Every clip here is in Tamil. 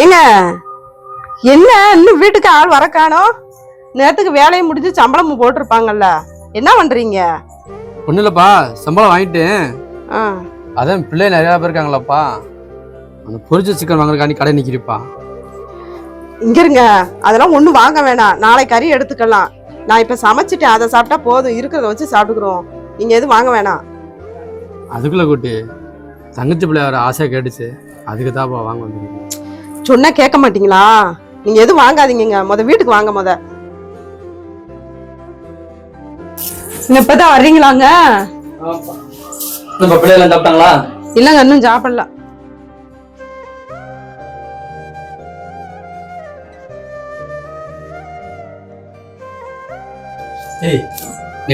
ஏங்க என்ன? இன்னும் வீட்டுக்கு ஆள் வர காணோம் நேரத்துக்கு வேலையை முடிஞ்சு சம்பளம் போட்டிருப்பாங்கல்ல. என்ன பண்றீங்க? ஒன்றும் இல்லைப்பா சம்பளம் வாங்கிட்டேன். ஆ, அதான் பிள்ளை நிறையா பேர் இருக்காங்களாப்பா. அந்த பொரிச்ச சிக்கன் வாங்குறதுக்காண்டி கடை நிற்கிறப்பா இங்க இருங்க. அதெல்லாம் ஒண்ணும் வாங்க வேணாம். நாளை கறி எடுத்துக்கலாம். நான் இப்ப சமைச்சிட்டேன். அதை சாப்பிட்டா போதும். இருக்கிறத வச்சு சாப்பிட்டுக்கிறோம். நீங்க எதுவும் வாங்க வேணாம். அதுக்குள்ள கூட்டி தங்கச்சி பிள்ளை வர ஆசையாக கேட்டுச்சு. அதுக்கு தான்ப்பா வாங்க வந்துருக்கேன். சொன்னா கேட்க மாட்டீங்களா? நீங்க எதுவும் வாங்காதீங்க முத வீட்டுக்கு வாங்க முத. இப்பதான் வர்றீங்களாங்க? இல்லங்க இன்னும் சாப்பிடல.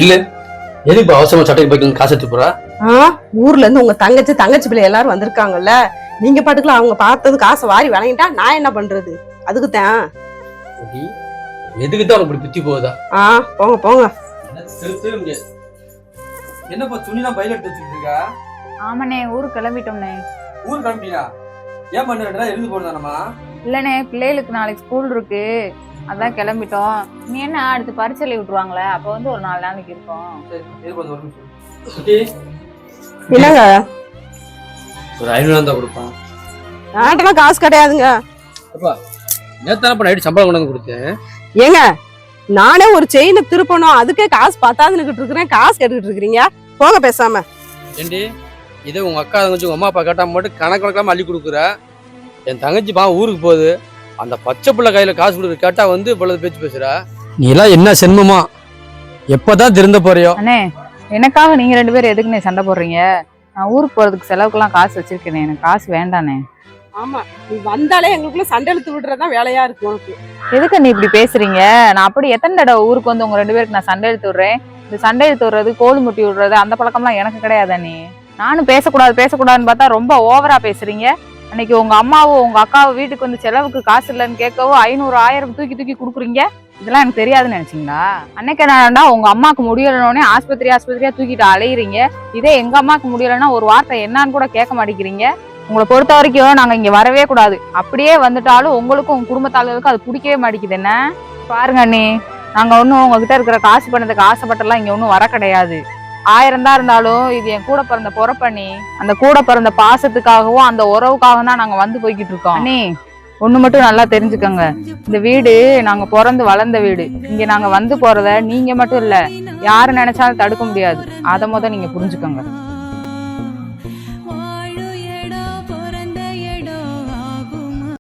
இல்ல எதுக்கு அவசரமா சட்டைக்கு போய்க்கு காசு எடுத்து போறா? ஊர்ல இருந்து உங்க தங்கச்சி தங்கச்சி பிள்ளை எல்லாரும் வந்திருக்காங்கல்ல? நீங்க பாட்டுக்கலாம் அவங்க பார்த்தது காசை வாரி வழங்கிட்டா நான் என்ன பண்றது? அதுக்கு தான் எதுக்கு தான் இப்படி புத்தி போகுதா? ஆ போங்க போங்க. என்னப்பா துணிலாம் பயில எடுத்து வச்சுட்டு இருக்கா? ஆமாண்ணே ஊருக்கு கிளம்பிட்டோம்ண்ணே. ஊர் கிளம்பிட்டீங்களா ஏன் பண்ண ரெண்டு நாள் இருந்து போறதானம்மா இல்லைண்ணே பிள்ளைகளுக்கு நாளைக்கு ஸ்கூல் இருக்கு. அதான் கிளம்பிட்டோம். நீ என்ன அடுத்து பரிசலை விட்டுருவாங்களே அப்போ வந்து ஒரு நாலு நாளைக்கு இருக்கும். என்னங்க? ஒரு ஐநூறு தான் கொடுப்பான். நாட்டெல்லாம் காசு கிடையாதுங்க. அப்பா நேத்தானப்பா நைட்டு சம்பளம் கொண்டு வந்து கொடுத்தேன். ஏங்க நானே ஒரு செயினை திருப்பணும் அதுக்கே காசு பத்தாதுன்னுகிட்டு இருக்கிறேன் காசு கேட்டுக்கிட்டு இருக்கிறீங்க. போங்க பேசாம. ஏண்டி இதே உங்க அக்கா தங்கச்சி உங்க அம்மா அப்பா கேட்டா மட்டும் கணக்கு கணக்காம அள்ளி கொடுக்குற. என் தங்கச்சி பா ஊருக்கு போகுது. அந்த பச்சை பிள்ளை கையில காசு கொடுக்குற கேட்டா வந்து இவ்வளவு பேச்சு பேசுற. நீ எல்லாம் என்ன சென்மமா? எப்பதான் திருந்த போறியோ? அண்ணே எனக்காக நீங்க ரெண்டு பேரும் எதுக்குண்ணே சண்டை போடுறீங்க? நான் ஊருக்கு போறதுக்கு செலவுக்கெல்லாம் காசு வச்சிருக்கேனே எனக்கு காசு வேண்டாண்ணே ஆமா நீ வந்தாலே எங்களுக்குள்ள சண்டை இழுத்து விடுறதுதான் வேலையா இருக்கு உனக்கு. எதுக்கு நீ இப்படி பேசுறீங்க? நான் அப்படி எத்தனை தடவை ஊருக்கு வந்து உங்க ரெண்டு பேருக்கு நான் சண்டை எடுத்து விடுறேன்? இந்த சண்டை எடுத்து விடுறது கோல் முட்டி விடுறது அந்த பழக்கம்லாம் எனக்கு கிடையாதா நீ. நானும் பேசக்கூடாது பேசக்கூடாதுன்னு பார்த்தா ரொம்ப ஓவரா பேசுறீங்க. அன்னைக்கு உங்க அம்மாவும் உங்க அக்காவோ வீட்டுக்கு வந்து செலவுக்கு காசு இல்லைன்னு கேட்கவும் ஐநூறு ஆயிரம் தூக்கி தூக்கி கொடுக்குறீங்க? இதெல்லாம் எனக்கு தெரியாதுன்னு நினைச்சீங்களா? அன்னைக்கு என்னடா உங்க அம்மாக்கு முடியலனோடனே ஆஸ்பத்திரி ஆஸ்பத்திரியா தூக்கிட்டு அலையிறீங்க. இதே எங்க அம்மாக்கு முடியலன்னா ஒரு வார்த்தை என்னன்னு கூட கேட்க மாட்டேங்கிறீங்க. உங்களை பொறுத்த வரைக்கும் நாங்க இங்க வரவே கூடாது. அப்படியே வந்துட்டாலும் உங்களுக்கும் உங்க குடும்பத்தாளர்களுக்கும் அது பிடிக்கவே மாட்டேங்குது. என்ன? பாருங்க அண்ணி நாங்க ஒன்றும் உங்ககிட்ட இருக்கிற காசு பண்ணதுக்கு ஆசைப்பட்டெல்லாம் இங்க ஒன்றும் வர கிடையாது. ஆயிரம் தான் இருந்தாலும் இது என் கூட பிறந்த பொறப்பண்ணி அந்த கூட பிறந்த பாசத்துக்காகவும் அந்த உறவுக்காகவும் தான் நாங்க வந்து போய்கிட்டு இருக்கோம். அண்ணி ஒண்ணு மட்டும் நல்லா தெரிஞ்சுக்கோங்க. இந்த வீடு நாங்க பிறந்து வளர்ந்த வீடு. இங்க நாங்க வந்து போறத நீங்க மட்டும் இல்ல யாரு நினைச்சாலும் தடுக்க முடியாது. அதை முத நீங்க புரிஞ்சுக்கோங்க.